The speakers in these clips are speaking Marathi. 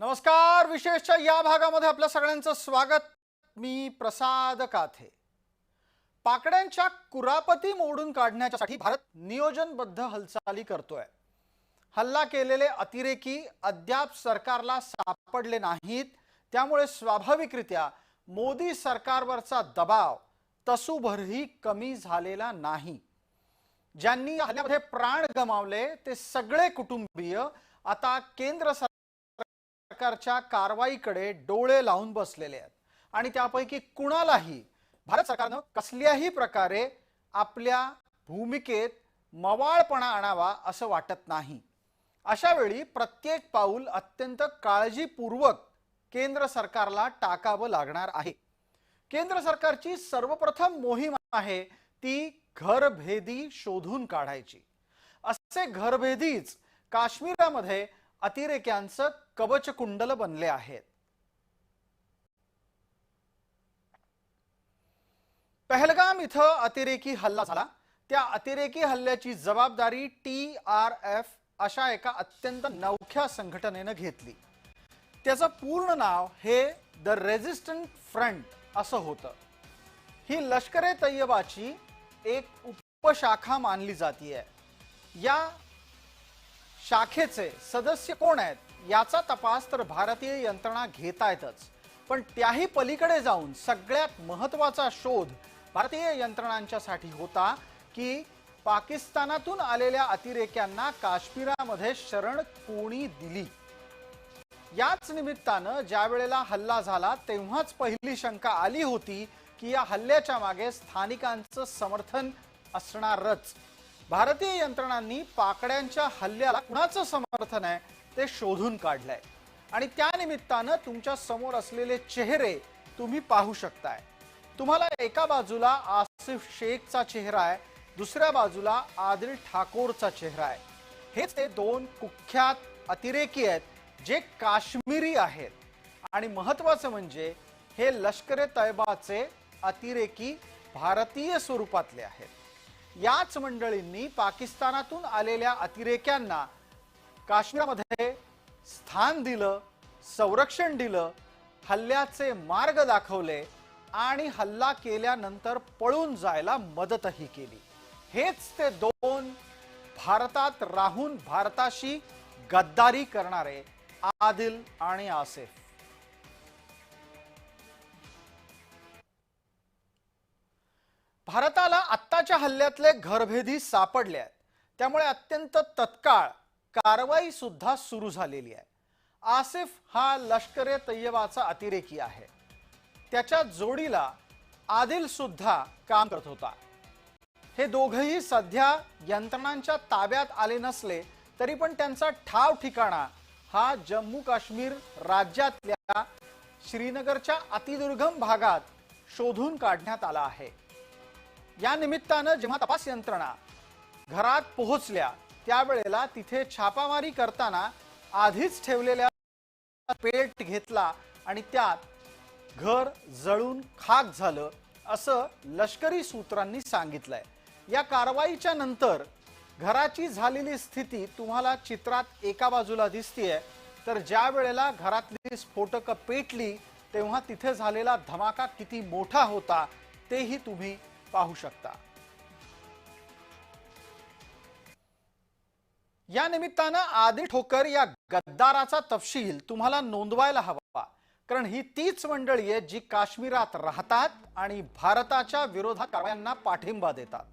नमस्कार विशेषच्या या भागामध्ये आपल्या सगळ्यांचं स्वागत. मी प्रसाद काथे. पाकड्यांच्या कुरापती मोडून काढण्यासाठी भारत नियोजनबद्ध हालचाली करतोय. हल्ला केलेले अतिरेकी अद्याप सरकारला सापडले नाहीत. त्यामुळे स्वाभाविकरित्या मोदी सरकारवरचा दबाव तसूभरही कमी झालेला नाही. ज्यांनी हल्ल्यामध्ये प्राण गमावले ते सगळे कुटुंबीय. आता केंद्र सरकार सरकारच्या कारवाईकडे डोळे लावून बसलेले आहेत. आणि त्यापैकी कुणालाही भारत सरकारनं कसल्याही प्रकारे आपल्या भूमिकेत मवाळपणा आणावा असं वाटत नाही. अशा वेळी प्रत्येक पाऊल अत्यंत काळजीपूर्वक केंद्र सरकारला टाकावं लागणार आहे. केंद्र सरकारची सर्वप्रथम मोहीम आहे ती घरभेदी शोधून काढायची. असे घरभेदीच काश्मीरामध्ये अतिरेक्यांचं कवचकुंडल बनले आहेत. पहलगाम इथं अतिरेकी हल्ला झाला. त्या अतिरेकी हल्ल्याची जबाबदारी टी आर एफ अशा एका अत्यंत नवख्या संघटनेनं घेतली. त्याचं पूर्ण नाव हे द रेझिस्टंट फ्रंट असं होतं. ही लष्करे तैयबाची तय्यबाची एक उपशाखा मानली जातीये. या शाखेचे सदस्य कोण आहेत? याचा तपास तर भारतीय यंत्रणा घेतायतच. पण त्याही पलीकडे जाऊन सगळ्यात महत्त्वाचा शोध भारतीय यंत्रणांच्यासाठी होता की पाकिस्तानातून आलेल्या अतिरेक्यांना काश्मीरामध्ये शरण कोणी दिली? याच निमित्तानं ज्या वेळेला हल्ला झाला तेव्हाच पहिली शंका आली होती की या हल्ल्याच्या मागे स्थानिकांचं समर्थन असणारच. भारतीय यंत्रणांनी पाकड्यांच्या हल्ल्याला कुणाचं समर्थन आहे? ते शोधून काढलंय. आणि त्यानिमित्तानं तुमच्यासमोर असलेले चेहरे तुम्ही पाहू शकताय. तुम्हाला एका बाजूला आसिफ शेखचा चेहरा आहे दुसऱ्या बाजूला आदिल ठाकोरचा चेहरा आहे. हेच ते दोन कुख्यात अतिरेकी आहेत जे काश्मीरी आहेत. आणि महत्वाचं म्हणजे हे लष्कर ए तैबाचे अतिरेकी भारतीय स्वरूपातले आहेत. याच मंडळींनी पाकिस्तानातून आलेल्या अतिरेक्यांना काश्मीरमध्ये स्थान दिलं संरक्षण दिलं हल्ल्याचे मार्ग दाखवले आणि हल्ला केल्यानंतर पळून जायला मदतही केली. हेच ते दोन भारतात राहून भारताशी गद्दारी करणारे आदिल आणि आसिफ. भारताला आत्ताच्या हल्ल्यातले घरभेदी सापडले आहेत. त्यामुळे अत्यंत तत्काळ कारवाई सुद्धा सुरू झालेली आहे. आसिफ हा लष्कर ए तय्यबाचा अतिरेकी आहे. त्याच्या जोडीला आदिल सुद्धा काम करत होता. हे दोघही सध्या यंत्रणांच्या ताब्यात आले नसले तरी पण त्यांचा ठाव ठिकाणा हा जम्मू काश्मीर राज्यातल्या श्रीनगरच्या अतिदुर्गम भागात शोधून काढण्यात आला आहे. या निमित्तानं जेव्हा तपास यंत्रणा घरात पोहोचल्या त्यावेळेला तिथे छापामारी करताना आधीच ठेवलेल्या पेट घेतला आणि त्यात घर जळून खाक झालं असं लष्करी सूत्रांनी सांगितलंय. या कारवाईच्या नंतर घराची झालेली स्थिती तुम्हाला चित्रात एका बाजूला दिसतीये. तर ज्या वेळेला घरातली स्फोटकं पेटली तेव्हा तिथे झालेला धमाका किती मोठा होता तेही तुम्ही पाहू शकता. या निमित्तानं आदी ठोकर या गद्दाराचा तपशील तुम्हाला नोंदवायला हवा. कारण ही तीच मंडळी आहे जी काश्मीरात राहतात आणि भारताच्या विरोधात कारवायांना पाठिंबा देतात.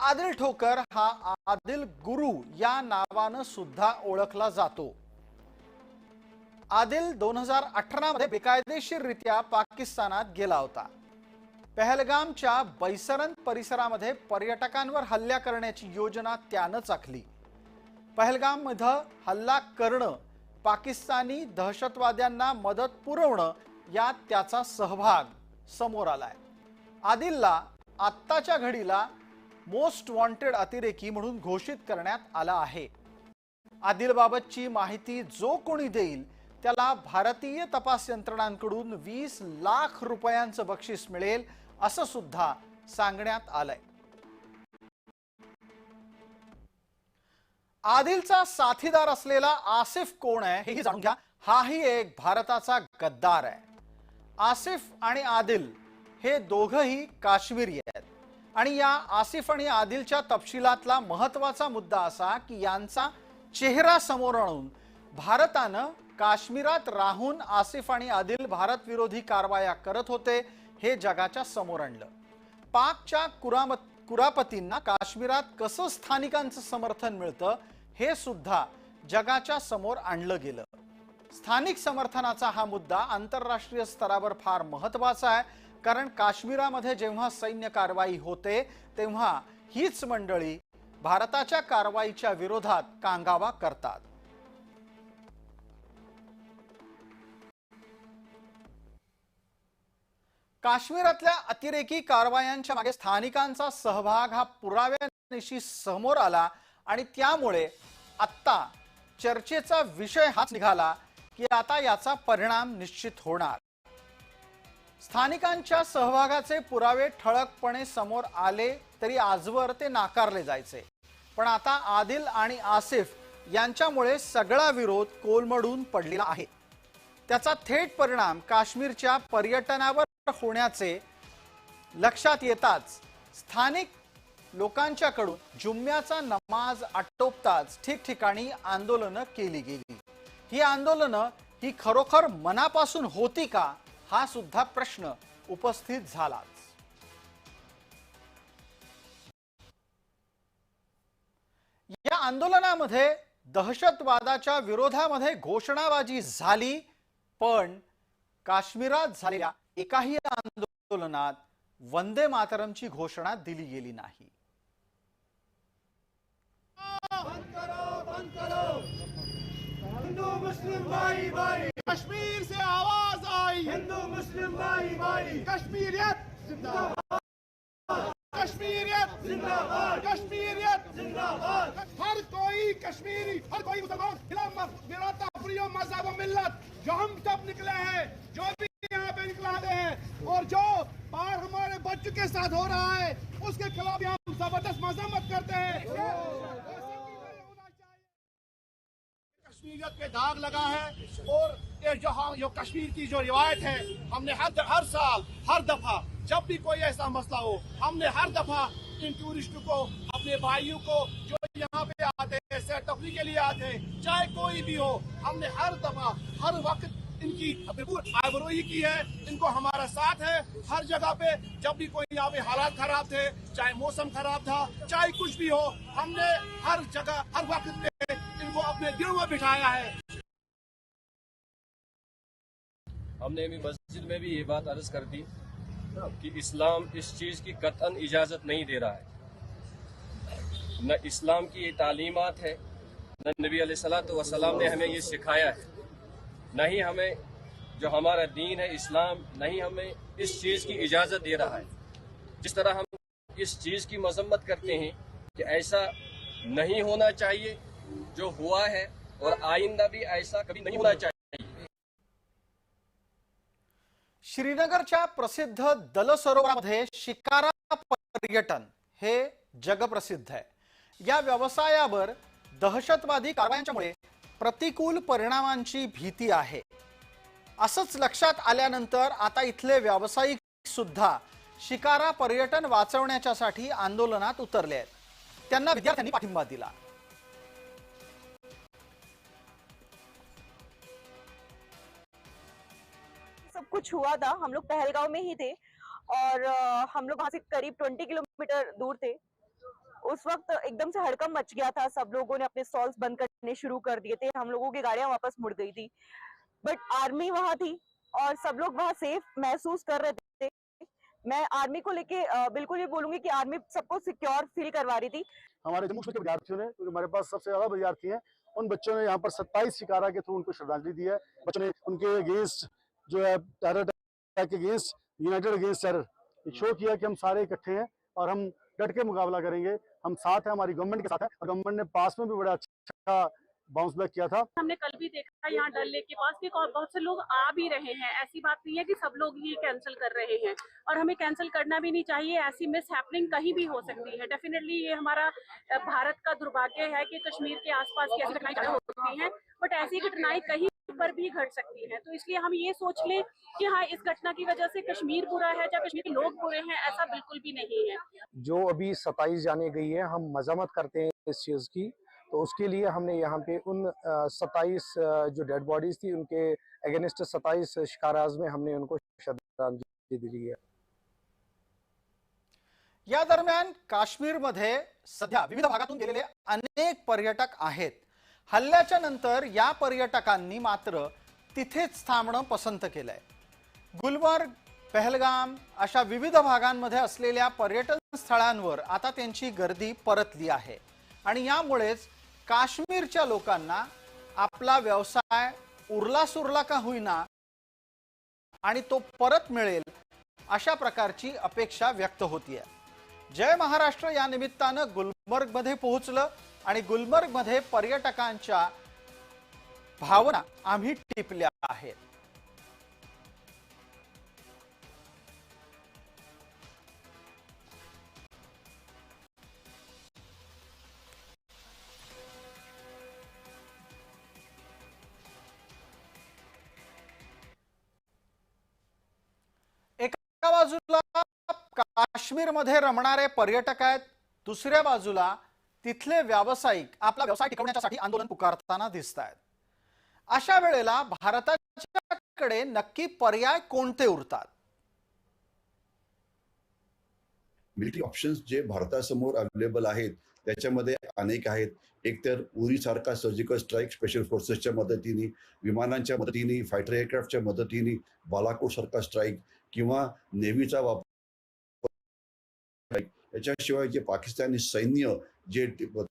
आदिल ठोकर हा आदिल गुरु या नावानं सुद्धा ओळखला जातो. आदिल दोन हजार अठरा मध्ये बेकायदेशीररित्या पाकिस्तानात गेला होता. पहलगामच्या बैसरन परिसरामध्ये पर्यटकांवर हल्ला करण्याची योजना त्यानंच आखली पहलगाममध्ये हल्ला करणं पाकिस्तानी दहशतवाद्यांना मदत पुरवणं यात त्याचा सहभाग समोर आलाय. आदिलला आत्ताच्या घडीला मोस्ट वॉन्टेड अतिरेकी म्हणून घोषित करण्यात आला आहे. आदिलबाबतची माहिती जो कोणी देईल त्याला भारतीय तपास यंत्रणांकडून वीस लाख रुपयांचं बक्षीस मिळेल असं सुद्धा सांगण्यात आलंय. आदिलचा साथीदार असलेला आसिफ कोण आहे हेही जाणून घ्या. हाही एक भारताचा गद्दार आहे. आसिफ आणि आदिल हे दोघंही काश्मीरी आहेत. आणि या आसिफ आणि आदिलच्या तपशिलातला महत्त्वाचा मुद्दा असा की यांचा चेहरा समोर आणून भारतानं काश्मीरात राहून आसिफ आणि आदिल भारत विरोधी कारवाया करत होते हे जगाच्या समोर आणलं. पाकच्या कुरामत कुरापतींना काश्मीरात कसं स्थानिकांचं समर्थन मिळतं हे सुद्धा जगाच्या समोर आणलं गेलं. स्थानिक समर्थनाचा हा मुद्दा आंतरराष्ट्रीय स्तरावर फार महत्त्वाचा आहे कारण काश्मीरामध्ये जेव्हा सैन्य कारवाई होते तेव्हा हीच मंडळी भारताच्या कारवाईच्या विरोधात कांगावा करतात. काश्मीरातल्या अतिरेकी कारवायांच्या मागे स्थानिकांचा सहभाग हा पुराव्यानिशी समोर आला आणि त्यामुळे आत्ता चर्चेचा विषय हाच निघाला की आता याचा परिणाम निश्चित होणार. स्थानिकांच्या सहभागाचे पुरावे ठळकपणे समोर आले तरी आजवर ते नाकारले जायचे. पण आता आदिल आणि आसिफ यांच्यामुळे सगळा विरोध कोलमडून पडलेला आहे. त्याचा थेट परिणाम काश्मीरच्या पर्यटनावर होण्याचे लक्षात येताच स्थानिक लोकांच्याकडून जुम्म्याचा नमाज आटोपताच ठिकठिकाणी आंदोलनं केली गेली. ही आंदोलनं ही खरोखर मनापासून होती का? हा सुद्धा प्रश्न उपस्थित झालाच. या आंदोलनामध्ये दहशतवादाच्या विरोधामध्ये घोषणाबाजी झाली पण काश्मीरात झालेल्या एकाही आंदोलनात वंदे मातरमची घोषणा दिली गेली नाही. हिंदू मुस्लिम भाई भाई कश्मीर से आवाज़ आई। हिंदू मुस्लिम भाई भाई कश्मीरियत जिंदाबाद। कश्मीरियत जिंदाबाद। कश्मीरियत जिंदाबाद। हर कोई कश्मीरी हर कोई मुसलमान प्रियो मज़हब और मिल्लत। जो हम सब निकले हैं जो भी यहाँ पे निकला हैं। और जो बाहर हमारे बच्चों के साथ हो रहा है उसके खिलाफ हम ज़बरदस्त मजम्मत करते हैं। कश्मीरियत पे दाग लगा है और ये जो हम जो कश्मीर की जो रिवायत है हमने हर हर साल हर दफ़ा जब भी कोई ऐसा मसला हो हमने हर दफ़ा इन टूरिस्टों को अपने भाइयों को जो यहाँ पे आते हैं सैर तफरी के लिए आते हैं चाहे कोई भी हो हमने हर दफ़ा हर वक्त इनकी बिल्कुल आबरोही की है, इनको हमारा साथ है। हर जगह पे जब भी कोई यहाँ पे हालात खराब थे, चाहे मौसम खराब था, चाहे कुछ भी हो, हमने हर जगह, हर वक्त पे इनको अपने दिल में बिठाया है। हमने अभी मस्जिद में भी ये बात अर्ज़ कर दी कि इस्लाम इस चीज़ की कतन इजाज़त नहीं दे रहा है। न इस्लाम की ये तालीमात है नबी वसलाम ने हमें ये सिखाया है। न ही हमें जो हमारा दीन है इस्लाम नहीं हमें इस चीज की इजाजत दे रहा है। जिस तरह हम इस चीज की मजम्मत करते हैं कि ऐसा नहीं होना चाहिए जो हुआ है और आइंदा भी ऐसा कभी नहीं होना चाहिए। श्रीनगरच्या प्रसिद्ध दल सरोवरामध्ये शिकारा पर्यटन हे जगप्रसिद्ध आहे. या व्यवसायावर दहशतवादी कारवायांच्यामुळे प्रतिकूल परिणामांची भीती आहे. असंच लक्षात आल्यानंतर आता इथले व्यावसायिक सुद्धा शिकारा पर्यटन वाचवण्याच्यासाठी आंदोलनात उतरले आहेत. त्यांना विद्यार्थ्यांनी पाठिंबा दिला. सब कुछ हुआ था. हम लोग पहलगांव में ही थे और हम लोग वहां से करीब ट्वेंटी किलोमीटर दूर थे. उस वक्त एकदम से हड़कम मच गया था। सब लोगों ने अपने स्टॉल्स बंद करने शुरू कर दिए थे। हम लोगों की गाड़ियाँ वापस मुड़ गई थी। बट आर्मी वहाँ थी और सब लोग वहाँ सेफ़ महसूस कर रहे थे। मैं आर्मी को लेके बिल्कुल ये बोलूँगी कि आर्मी सबको सिक्योर फील करवा रही थी। हमारे जम्मू के विद्यार्थियों ने क्योंकि हमारे पास सबसे ज़्यादा विद्यार्थी हैं, उन बच्चों ने यहाँ पर 27 शिकारा के थ्रू उनको श्रद्धांजलि दी है। बच्चों ने उनके अगेंस्ट जो है terror attack against united against terror show KIA कि हम सारे इकट्ठे हैं और हम डट के मुकाबला करेंगे। हम साथ हैं हमारी गवर्नमेंट के साथ है और गवर्नमेंट ने पास में भी बड़ा अच्छा बाउंस बैक किया था। हमने कल भी देखा यहाँ डल लेक के पास कि बहुत से लोग आ भी रहे हैं। ऐसी बात नहीं है कि सब लोग ही कैंसिल कर रहे हैं। और हमें कैंसिल करना भी नहीं चाहिए ऐसी मिस हैपनिंग कहीं भी हो सकती है। डेफिनेटली ये हमारा भारत का दुर्भाग्य है कि कश्मीर के आसपास की ऐसी घटनाएँ होती हैं बट ऐसी घटनाएँ कहीं पर भी घट सकती है। तो इसलिए हम ये सोच लें कि हाँ इस घटना की वजह से कश्मीर बुरा है या कश्मीर के लोग बुरे हैं ऐसा बिल्कुल भी नहीं है। जो अभी सताईस जाने गई है हम मजम्मत करते हैं इस चीज़ की। तो उसके लिए हमने यहाँ पे उन सताईस जो डेड बॉडीज थी उनके अगेंस्ट सताईस शिकाराज में हमने उनको श्रद्धांजलि दी है। या दरम्यान काश्मीरमध्ये सध्या विविध भागातून गेलेले अनेक पर्यटक आहेत. हल्ल्याच्या नंतर या पर्यटकांनी मात्र तिथेच थांबणं पसंत केलंय. गुलमर्ग पहलगाम अशा विविध भागांमध्ये असलेल्या पर्यटन स्थळांवर आता त्यांची गर्दी परतली आहे. आणि यामुळेच काश्मीरच्या लोकांना आपला व्यवसाय उरला सुरला का होईना आणि तो परत मिळेल अशा प्रकारची अपेक्षा व्यक्त होतीय. जय महाराष्ट्र या निमित्तानं गुलमर्गमध्ये पोहोचलं आणि गुलमर्गमध्ये पर्यटकांच्या भावना आम्ही टिपल्या आहेत. बाजूला काश्मीरमध्ये रमणारे पर्यटक आहेत. दुसऱ्या बाजूला तिथले व्यावसायिक आपला व्यवसाय टिकवण्यासाठी आंदोलन पुकारताना दिसत आहेत अशा वेळेला भारताच्याकडे नक्की पर्याय कोणते उरतात? मिलिटरी ऑप्शन्स जे भारतासमोर अवेलेबल आहेत त्याच्यामध्ये अनेक आहेत. एकतर उरीसारखा सर्जिकल स्ट्राईक स्पेशल फोर्सेसच्या मदतीने विमानांच्या मदतीने फायटर एअरक्राफ्टच्या मदतीने बालाकोट सारखा स्ट्राईक किंवा नेव्हीचा वापर याच्याशिवाय जे पाकिस्तानी सैन्य जे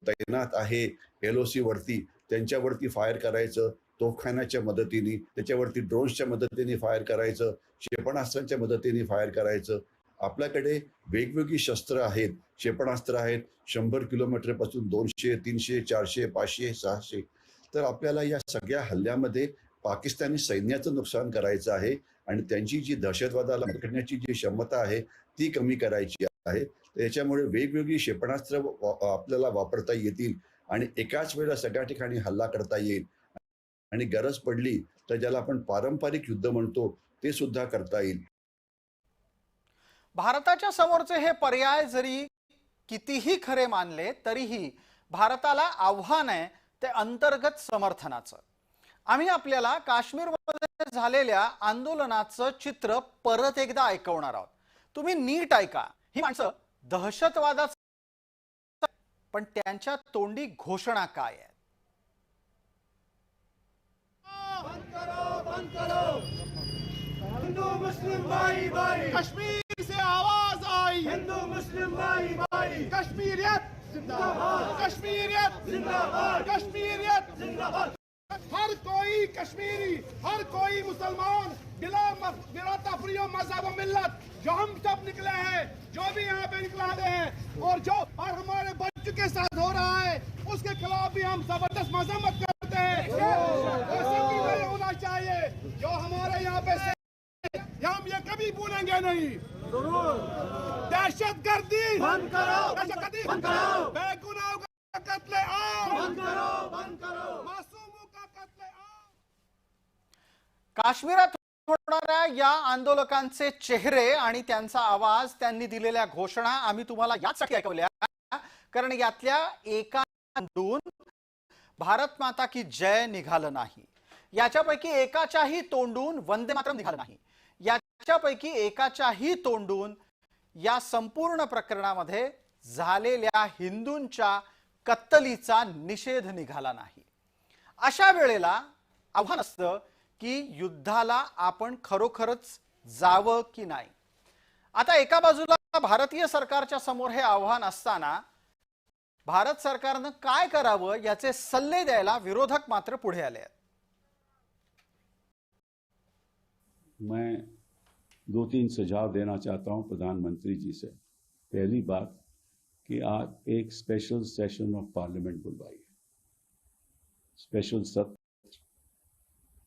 तैनात आहे एल ओ सी वरती त्यांच्यावरती फायर करायचं तोफखान्याच्या मदतीने त्याच्यावरती ड्रोन्सच्या मदतीने फायर करायचं क्षेपणास्त्रांच्या मदतीने फायर करायचं. आपल्याकडे वेगवेगळी शस्त्र आहेत. क्षेपणास्त्र आहेत. शंभर किलोमीटरपासून दोनशे तीनशे चारशे पाचशे सहाशे. तर आपल्याला या सगळ्या हल्ल्यामध्ये पाकिस्तानी सैन्याचं नुकसान करायचं आहे आणि त्यांची जी दहशतवादाला पकडण्याची जी क्षमता आहे ती कमी करायची आहे. त्याच्यामुळे वेगवेगळी क्षेपणास्त्र आपल्याला वापरता येतील आणि एकाच वेळेला सगळ्या ठिकाणी हल्ला करता येईल. आणि गरज पडली तर ज्याला आपण पारंपरिक युद्ध म्हणतो ते सुद्धा करता येईल. भारताच्या समोरचे हे पर्याय जरी कितीही खरे मानले तरीही भारताला आव्हान आहे ते अंतर्गत समर्थनाचं. आम्ही आपल्याला काश्मीरमध्ये झालेल्या आंदोलनाचं चित्र परत एकदा ऐकवणार आहोत. तुम्ही नीट ऐका. ही माणसं दहशतवादाचं पण त्यांच्या तोंडी घोषणा काय आहे हिंदू मुस्लिम भाई भाई कश्मीर से आवाज आई। हिंदू मुस्लिम भाई भाई कश्मीरियत जिंदाबाद। कश्मीरियत जिंदाबाद. कश्मीरियत जिंदाबाद। हर कोई कश्मीरी हर कोई मुसलमान बिला बिराता प्रियो मज़हब और मिल्लत जो हम सब निकले हैं जो भी यहाँ पे निकलाते हैं और जो और हमारे बच्चों के साथ हो रहा है उसके खिलाफ भी हम ज़बरदस्त मजम्मत करते हैं। नहीं होना चाहिए जो हमारे यहाँ पे हम ये कभी भूलेंगे नहीं। दहशत गर्दी बंद करो दहशत गर्दी बंद करो। बेगुनाहों का कत्ले आम। बंद करो बंद करो। काश्मीरात होणाऱ्या या आंदोलकांचे चेहरे आणि त्यांचा आवाज त्यांनी दिलेल्या घोषणा आम्ही तुम्हाला याचसाठी ऐकवल्या. कारण यातल्या एकातून भारत माता की जय निघालं नाही. याच्यापैकी एकाच्याही तोंडून वंदे मातरम निघालं नाही. याच्यापैकी एकाच्याही तोंडून या संपूर्ण प्रकरणामध्ये झालेल्या हिंदूंच्या कत्तलीचा निषेध निघाला नाही. अशा वेळेला आव्हान असतं की युद्धाला आपण खरोखरच जावं की नाही? आता एका बाजूला भारतीय सरकारच्या समोर हे आव्हान असताना भारत सरकारनं काय करावं याचे सल्ले द्यायला विरोधक मात्र पुढे आले आहेत. मैं दो तीन सुझाव देना चाहता हूं प्रधानमंत्री जी से। पहली बात कि आप एक स्पेशल सेशन ऑफ पार्लियामेंट बुलवाइए। स्पेशल सत्र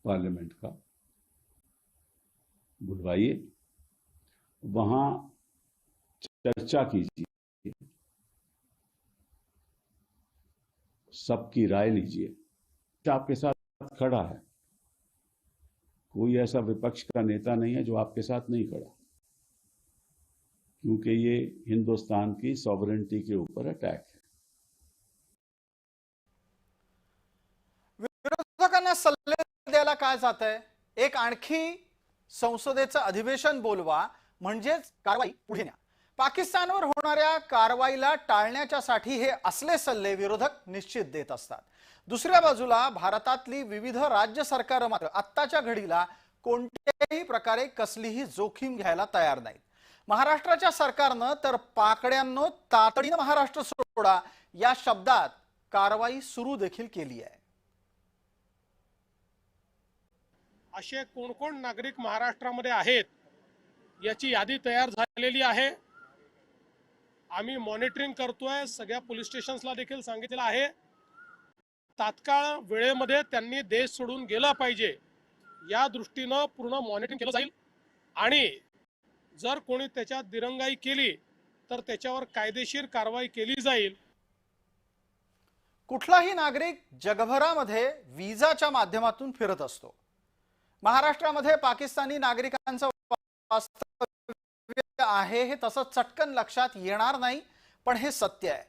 पार्लियामेंट का। बुलवाइए। वहाँ चर्चा कीजिए। सबकी राय लीजिए। आपके साथ खड़ा है? कोई ऐसा विपक्ष का नेता नहीं है जो आपके साथ नहीं खड़ा। क्योंकि ये हिंदुस्तान की सॉवरेंटी के ऊपर अटैक है। सल्ले द्यायला काय जात आहे एक आणखी संसदेचं अधिवेशन बोलवा म्हणजेच कारवाई पुढे न्या. पाकिस्तानवर होणाऱ्या कारवाईला टाळण्याच्यासाठी हे असले सल्ले विरोधक निश्चित देत असतात. दुसऱ्या बाजूला भारतातली विविध राज्य सरकार मात्र आत्ताच्या घडीला कोणत्याही प्रकारे कसलीही जोखीम घ्यायला तयार नाहीत. महाराष्ट्राच्या सरकारनं तर पाकड्यांनो तातडीनं महाराष्ट्र सोडा या शब्दात कारवाई सुरू देखील केली आहे. असे कोण कोण नागरिक महाराष्ट्रामध्ये आहेत याची यादी तयार झालेली आहे. आम्ही मॉनिटरिंग करतोय सगळ्या पोलीस स्टेशन्सला देखील सांगितलेलं आहे. तात्काळ वेळेमध्ये त्यांनी देश सोडून गेला पाहिजे या दृष्टीनं पूर्ण मॉनिटरिंग केलं जाईल. आणि जर कोणी त्याच्यात दिरंगाई केली तर त्याच्यावर कायदेशीर कारवाई केली जाईल. कुठलाही नागरिक जगभरामध्ये विजाच्या माध्यमातून फिरत असतो. महाराष्ट्रामध्ये पाकिस्तानी नागरिकांचं वास्तव्य आहे हे तसं चटकन लक्षात येणार नाही पण हे सत्य आहे.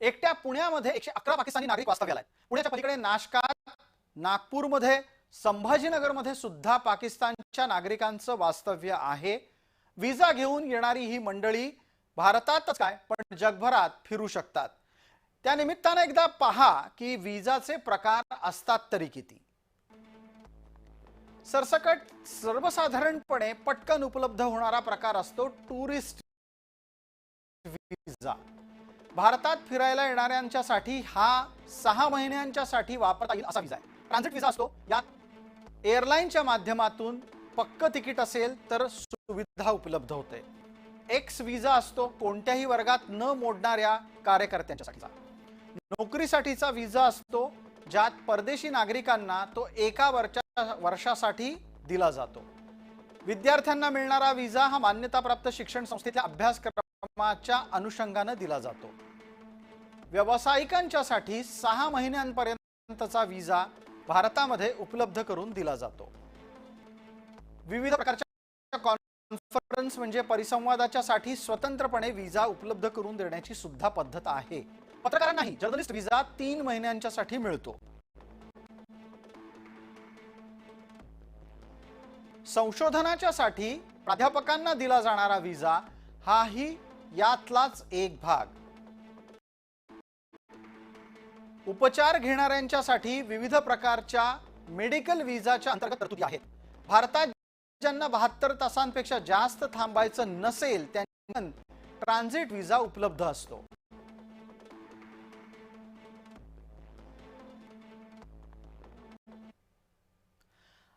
एकट्या पुण्यामध्ये एकशे अकरा पाकिस्तानी नागरिक वास्तव्याला आहेत. पुण्याच्या पलीकडे नाशकात नागपूरमध्ये संभाजीनगरमध्ये सुद्धा पाकिस्तानच्या नागरिकांचं वास्तव्य आहे. विजा घेऊन येणारी ही मंडळी भारतातच काय पण जगभरात फिरू शकतात. त्या निमित्तानं एकदा पहा की विजाचे प्रकार असतात तरी किती. सरसकट सर्वसाधारणपणे पटकन उपलब्ध होणारा प्रकार असतो टुरिस्ट व्हिसा भारतात फिरायला येणाऱ्यांच्यासाठी हा सहा महिन्यांच्यासाठी वापरता येईल असा व्हिसा आहे. ट्रान्झिट व्हिसा असतो. यात एअरलाईनच्या माध्यमातून पक्क तिकीट असेल तर सुविधा उपलब्ध होते. एक्स विजा असतो कोणत्याही वर्गात न मोडणाऱ्या कार्यकर्त्यांच्यासाठीचा. नोकरीसाठीचा विजा असतो ज्यात परदेशी नागरिकांना तो एका वर्षा वर्षासाठी दिला जातो. विद्यार्थ्यांना मिळणारा विजा हा मान्यताप्राप्त शिक्षण संस्थेतल्या अभ्यासक्रमाच्या अनुषंगानं दिला जातो. व्यावसायिकांच्यासाठी सहा महिन्यांपर्यंतचा विजा भारतामध्ये उपलब्ध करून दिला जातो. विविध प्रकारच्या कॉन्फरन्स म्हणजे परिसंवादाच्या साठी स्वतंत्रपणे विजा उपलब्ध करून देण्याची सुद्धा पद्धत आहे. पत्रकारांनाही जर्नलिस्ट विजा तीन महिन्यांच्यासाठी मिळतो. संशोधनाच्या साठी प्राध्यापकांना दिला जाणारा विजा हाही यातलाच एक भाग. उपचार घेणाऱ्यांच्यासाठी विविध प्रकारच्या मेडिकल विजाच्या अंतर्गत तरतुदी आहेत. भारतात ज्यांना बहात्तर तासांपेक्षा जास्त थांबायचं नसेल त्यांना ट्रान्झिट विजा उपलब्ध असतो.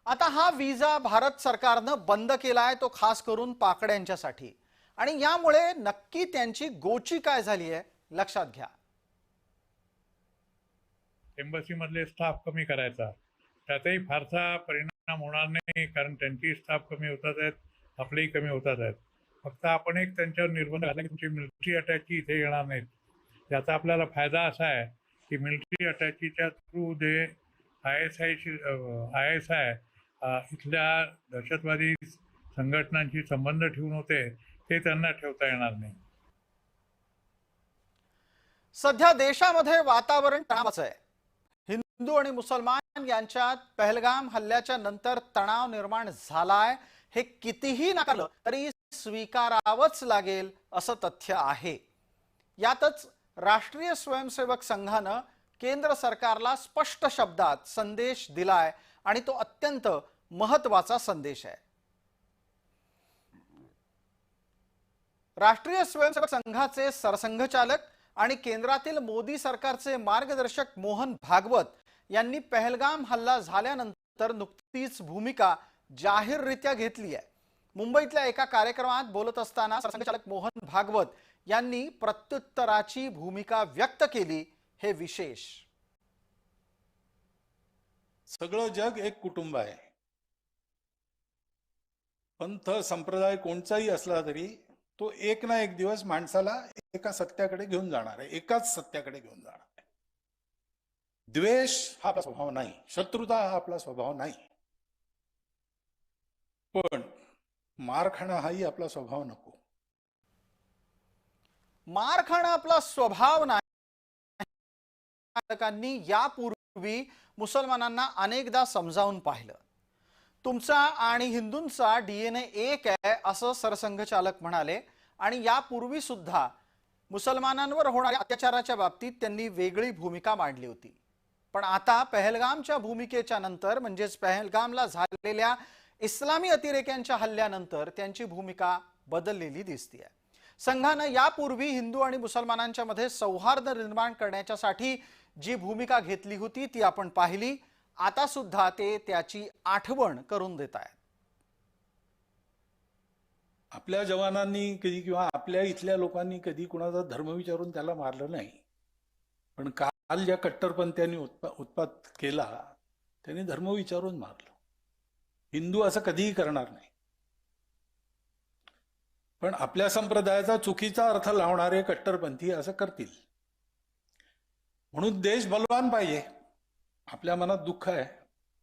आता हा विजा भारत सरकारनं बंद केला आहे तो खास करून पाकड्यांच्यासाठी. आणि यामुळे नक्की त्यांची गोची काय झाली आहे लक्षात घ्या. एम्बसी मधले स्टाफ कमी करायचा. त्यातही फारसा परिणाम होणार नाही कारण त्यांची स्टाफ कमी होतात आहेत आपलेही कमी होतात आहेत. फक्त आपण एक त्यांच्यावर निर्बंध घातला की तुमची मिलिटरी अटॅची इथे येणार नाहीत. याचा आपल्याला फायदा असा आहे की मिलिटरी अटॅचीच्या थ्रू जे आय एस आयशी आय एस आय इथल्या दहशतवादी संघटनांशी संबंध ठेवून होते ते त्यांना ठेवता येणार नाही. सध्या देशामध्ये वातावरण तणावाचं आहे. हिंदू आणि मुसलमान यांच्यात पहलगाम हल्ल्याच्या नंतर तणाव निर्माण झालाय. हे कितीही नाकारलं तरी स्वीकारावंच लागेल असं तथ्य आहे. यातच राष्ट्रीय स्वयंसेवक संघानं केंद्र सरकारला स्पष्ट शब्दात संदेश दिलाय. आणि तो अत्यंत महत्त्वाचा संदेश आहे. राष्ट्रीय स्वयंसेवक संघाचे सरसंघचालक आणि केंद्रातील मोदी सरकारचे मार्गदर्शक मोहन भागवत यांनी पहलगाम हल्ला झाल्यानंतर नुकतीच भूमिका जाहीररित्या घेतली आहे. मुंबईतल्या एका कार्यक्रमात बोलत असताना सरसंघचालक मोहन भागवत यांनी प्रत्युत्तराची भूमिका व्यक्त केली हे विशेष. सगळं जग एक कुटुंब आहे. पंथ संप्रदाय कोणताही असला तरी तो एक ना एक दिवस माणसाला एका सत्याकडे घेऊन जाणार आहे. एकाच सत्याकडे घेऊन जाणार आहे. द्वेष हा आपला स्वभाव नाही. शत्रुता हा आपला स्वभाव नाही. पण मार खाणं हाही आपला स्वभाव नको. मार खाणं आपला स्वभाव नाही. पालकांनी पूर्वी मुसलमानांना अनेकदा समजावून पाहिलं. तुमचा आणि हिंदूंचा डीएनए एक आहे असं सरसंघचालक म्हणाले. आणि यापूर्वी सुद्धा मुसलमानांवर होणाऱ्या अत्याचाराच्या बाबतीत त्यांनी वेगळी भूमिका मांडली होती. पण आता पहलगामच्या भूमिकेच्या नंतर म्हणजेच पहलगामला झालेल्या इस्लामी अतिरेक्यांच्या हल्ल्यानंतर त्यांची भूमिका बदललेली दिसते आहे संघानं यापूर्वी हिंदू आणि मुसलमानांच्या मध्ये सौहार्द निर्माण करण्याच्यासाठी जी भूमिका घेतली होती ती आपण पाहिली. आता सुद्धा ते त्याची आठवण करून देत आहेत. आपल्या जवानांनी कधी किंवा आपल्या इथल्या लोकांनी कधी कुणाचा धर्म विचारून त्याला मारलं नाही. पण काल ज्या कट्टरपंथ्यांनी उत्पा उत्पात केला त्यांनी धर्म विचारून मारलं. हिंदू असं कधीही करणार नाही. पण आपल्या संप्रदायाचा चुकीचा अर्थ लावणारे कट्टरपंथी असं करतील. म्हणून देश बलवान पाहिजे. आपल्या मनात दुःख आहे.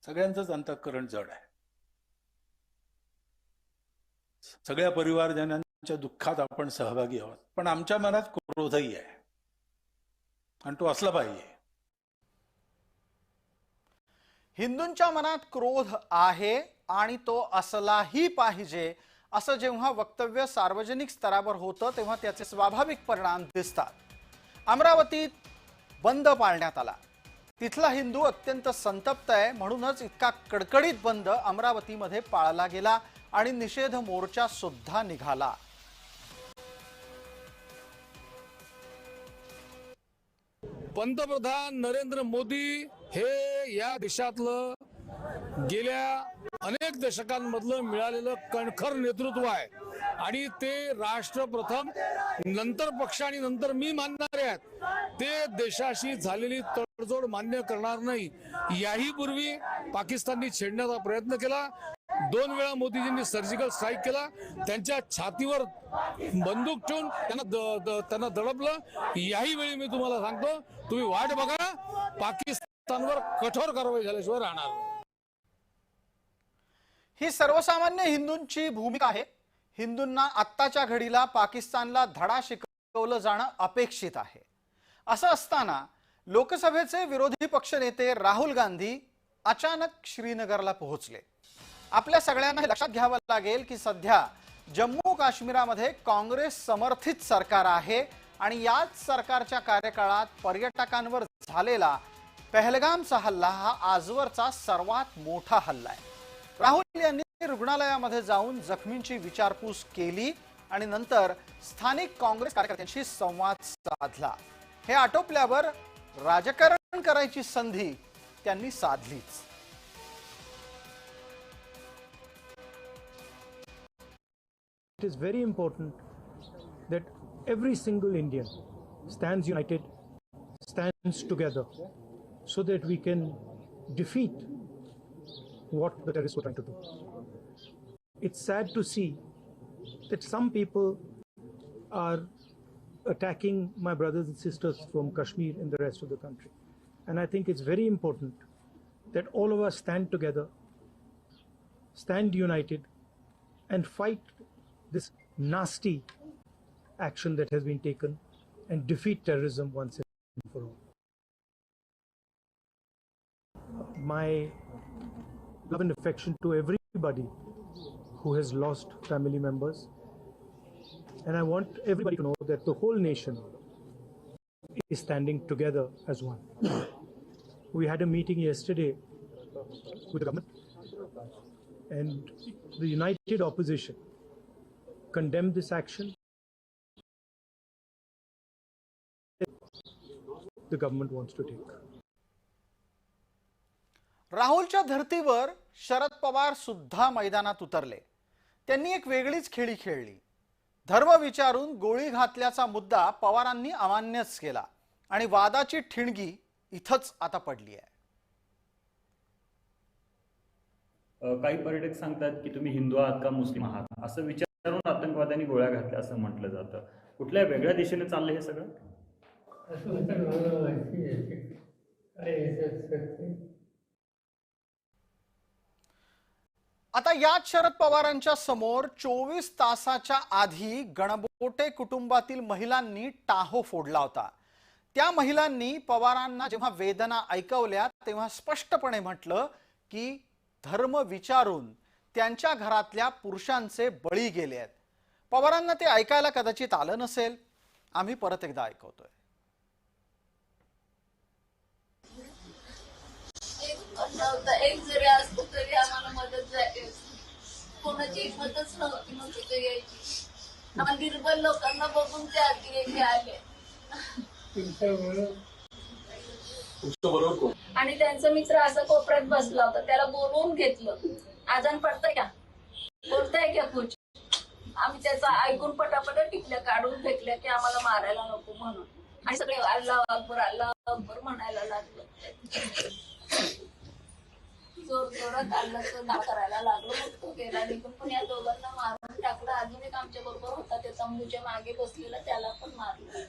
सगळ्यांचंच अंतःकरण जड आहे. सगळ्या परिवारजनांच्या दुःखात आपण सहभागी आहोत. पण आमच्या मनात क्रोधही आहे. आणि तो असला पाहिजे. हिंदूंच्या मनात क्रोध आहे आणि तो असलाही पाहिजे. असं जेव्हा वक्तव्य सार्वजनिक स्तरावर होतं तेव्हा त्याचे स्वाभाविक परिणाम दिसतात. अमरावतीत बंद पाळण्यात आला. तिथला हिंदू अत्यंत संतप्त आहे म्हणूनच इतका कडकडीत बंद अमरावतीमध्ये पाळला गेला आणि निषेध मोर्चा सुद्धा निघाला. पंतप्रधान नरेंद्र मोदी हे या देशातलं गेल्या अनेक दशकांमधलं मिळालेलं कणखर नेतृत्व आहे. आणि ते राष्ट्र प्रथम नंतर पक्ष आणि नंतर मी मानणारे आहेत. ते देशाशी झालेली तडजोड मान्य करणार नाही. याही पूर्वी पाकिस्ताननी छेडण्याचा प्रयत्न केला. दोन वेळा मोदीजींनी सर्जिकल स्ट्राईक केला. त्यांच्या छातीवर बंदूक ठेवून त्यांना द- त्यांना दडपलं. याही वेळी मी तुम्हाला सांगतो तुम्ही वाट बघा पाकिस्तानवर कठोर कारवाई झाल्याशिवाय राहणार ही सर्वसामान्य हिंदूंची भूमिका आहे. हिंदूंना आत्ताच्या घडीला पाकिस्तानला धडा शिकवलं जाणं अपेक्षित आहे. असं असताना लोकसभेचे विरोधी पक्षनेते राहुल गांधी अचानक श्रीनगरला पोहोचले. आपल्या सगळ्यांना हे लक्षात घ्यावं लागेल की सध्या जम्मू काश्मीरामध्ये काँग्रेस समर्थित सरकार आहे आणि याच सरकारच्या कार्यकाळात पर्यटकांवर झालेला पहलगामचा हल्ला हा आजवरचा सर्वात मोठा हल्ला आहे. राहुल यांनी रुग्णालयामध्ये जाऊन जखमींची विचारपूस केली आणि नंतर स्थानिक काँग्रेस कार्यकर्त्यांशी संवाद साधला हे आटोपल्यावर राजकारण करायची संधी त्यांनी साधलीच It is very important that every single Indian stands united, stands together, so that we can defeat what the terrorists were trying to do. It's sad to see that some people are attacking my brothers and sisters from Kashmir and the rest of the country. And I think it's very important that all of us stand together, stand united, and fight this nasty action that has been taken and defeat terrorism once and for all. My love and affection to everybody who has lost family members. And I want everybody to know that the whole nation is standing together as one. We had a meeting yesterday with the government, and the united opposition condemned this action. The government wants to take. राहुलच्या धर्तीवर शरद पवार सुद्धा मैदानात उतरले त्यांनी एक वेगळीच खेळी खेळली धर्म विचारून गोळी घातल्याचा मुद्दा पवारांनी अमान्यच केला आणि वादाची ठिणगी इथंच आता पडली आहे काही पर्यटक सांगतात की तुम्ही हिंदू आहात का मुस्लिम आहात असं विचारून आतंकवाद्यांनी गोळ्या घातल्या असं म्हटलं जातं कुठल्या वेगळ्या दिशेने चाललंय हे सगळं आता याच शरद पवारांच्या समोर चोवीस तासाच्या आधी गणबोटे कुटुंबातील महिलांनी टाहो फोडला होता. त्या महिलांनी पवारांना जेव्हा वेदना ऐकवल्या तेव्हा स्पष्टपणे म्हटलं की धर्म विचारून त्यांच्या घरातल्या पुरुषांचे बळी गेले आहेत. पवारांना ते ऐकायला कदाचित आलं नसेल. आम्ही परत एकदा ऐकवतोय. म्हणजे एक नव्हता एक जरी असतो तरी आम्हाला मदत झाली असती. कोणाची मदतच नव्हती मग तिथे यायची. आम्हाला निर्बल लोकांना बघून ते अतिरेकी आले. आणि त्यांचा मित्र असा कोपऱ्यात बसला होता. त्याला बोलवून घेतलं. आजान पडतंय का? बोलताय का कुछ? आम्ही त्याचा ऐकून पटापट टिकल्या काढून फेकल्या की आम्हाला मारायला नको म्हणून. आणि सगळे अल्लाह अकबर अल्लाह अकबर म्हणायला लागलं. जोर जोरात अल्लाचं नाव करायला लागलो मग तो गेला निघून पण या दोघांना मारून टाकलं. अजून एक आमच्या बरोबर होता. त्या तंबूच्या मागे बसलेला. त्याला पण मारलं.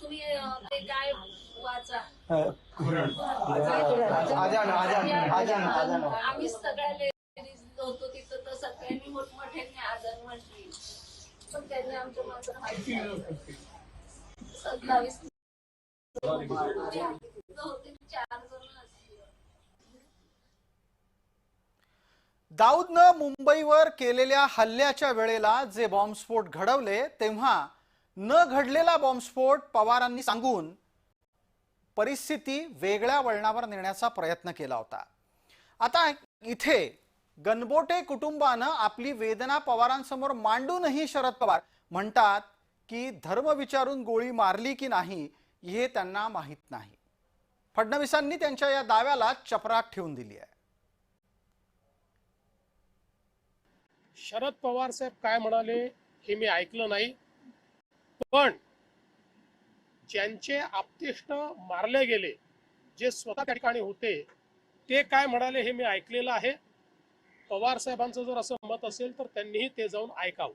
तुम्ही अं, ते काय वाचा? आम्ही सगळ्या लेडीज होतो तिथं. तर सगळ्यांनी मोठमोठ्यांनी आजार म्हटली. पण त्यांनी आमच्या हात नाही. सत्तावीस होते चार जण असतील दाऊदनं मुंबईवर केलेल्या हल्ल्याच्या वेळेला जे बॉम्बस्फोट घडवले तेव्हा न घडलेला बॉम्बस्फोट पवारांनी सांगून परिस्थिती वेगळ्या वळणावर नेण्याचा प्रयत्न केला होता. आता इथे गणबोटे कुटुंबानं आपली वेदना पवारांसमोर मांडूनही शरद पवार म्हणतात की धर्म विचारून गोळी मारली की नाही हे त्यांना माहीत नाही. फडणवीसांनी त्यांच्या या दाव्याला चपराक ठेवून दिली आहे. शरद पवार साहेब काय म्हणाले हे मी ऐकलं नाही. पण ज्यांचे आपतिष्ट मारले गेले जे स्वतः त्या ठिकाणी होते ते काय म्हणाले हे मी ऐकलेलं आहे. पवार साहेबांचं जर असं मत असेल तर त्यांनीही ते जाऊन ऐकावं.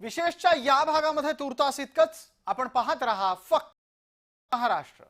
विशेषच्या या भागामध्ये तुर्तास इतकंच. आपण पाहत रहा फक्त महाराष्ट्र.